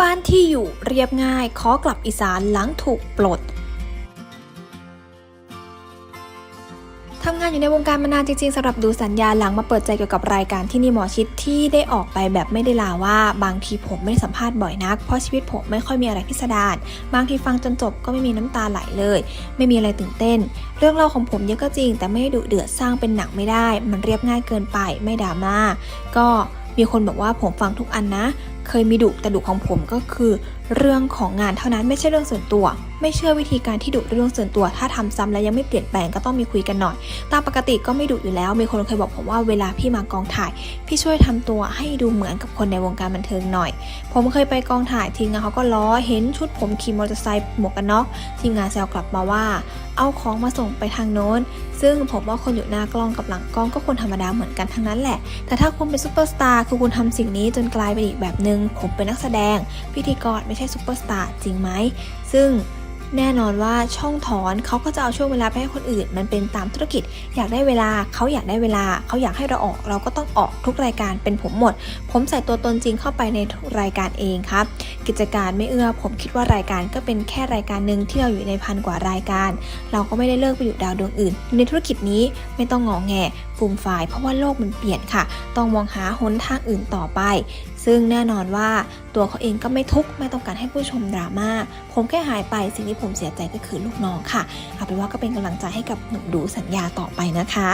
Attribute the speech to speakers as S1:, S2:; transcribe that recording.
S1: บ้านที่อยู่เรียบง่ายขอกลับอีสานหลังถูกปลดทำงานอยู่ในวงการมานานจริงๆสำหรับดูสัญญาหลังมาเปิดใจเกี่ยวกับรายการที่นี่หมอชิดที่ได้ออกไปแบบไม่ได้ลาว่า บางทีผมไม่สัมภาษณ์บ่อยนัก เพราะชีวิตผมไม่ค่อยมีอะไรพิสดารบางทีฟังจนจบก็ไม่มีน้ำตาไหลเลย ไม่มีอะไรตื่นเต้น เรื่องเล่าของผมเยอะก็จริง แต่ไม่ได้ดุเดือดสร้างเป็นหนังไม่ได้ มันเรียบง่ายเกินไปไม่ดราม่าก็ มีคนบอกว่าผมฟังทุกอันนะ เคยมีดุแต่ดุของผมก็คือ เรื่องของงานเท่านั้นไม่ใช่เรื่องส่วนตัว ไม่เชื่อวิธีการที่ดุเรื่องส่วนตัว ถ้าทำซ้ำแล้วยังไม่เปลี่ยนแปลงก็ต้องมีคุยกันหน่อย ตามปกติก็ไม่ดุอยู่แล้ว มีคนเคยบอกผมว่าเวลาพี่มากองถ่าย พี่ช่วยทำตัวให้ดูเหมือนกับคนในวงการบันเทิงหน่อย ผมเคยไปกองถ่ายทีมงานเขาก็ล้อเห็นชุดผมขี่มอเตอร์ไซค์หมวกกันน็อกทีมงานแซวกลับมาว่า เอาของมาส่งไปทางโน้น ซึ่งผมว่าคนอยู่หน้ากล้องกับหลังกล้องก็คนธรรมดาเหมือนกันทั้งนั้นแหละ แต่ถ้าคุณเป็นซูเปอร์สตาร์คือคุณทำสิ่งนี้จนกลายเป็นอีกแบบหนึง่งผมเป็นนักแสดง พิธีกรไม่ใช่ซูเปอร์สตาร์จริงไหมซึ่ง แน่นอนว่าช่องถอนเขาก็จะเอาช่วงเวลาไปให้คนอื่น มันเป็นตามธุรกิจ อยากได้เวลาเขาอยากได้เวลาเขาอยากให้เราออกเราก็ต้องออกทุกรายการเป็นผมหมด ผมใส่ตัวตนจริงเข้าไปในทุกรายการเองครับ กิจการไม่เอื้อผมคิดว่ารายการก็เป็นแค่รายการหนึ่งที่เราอยู่ในพันกว่ารายการ เราก็ไม่ได้เลิกไปอยู่ดาวดวงอื่น ในธุรกิจนี้ไม่ต้องงอแงฟูมฟายเพราะว่าโลกมันเปลี่ยนค่ะ ต้องมองหาหนทางอื่นต่อไป ซึ่งแน่นอนว่าตัวเขาเองก็ไม่ทุกข์ไม่ต้องการให้ผู้ชมดราม่าผมแค่หายไปสิ่งที่ผมเสียใจก็คือลูกน้องค่ะ เอาเป็นว่าก็เป็นกำลังใจให้กับหนุ่มดูสัญญาต่อไปนะคะ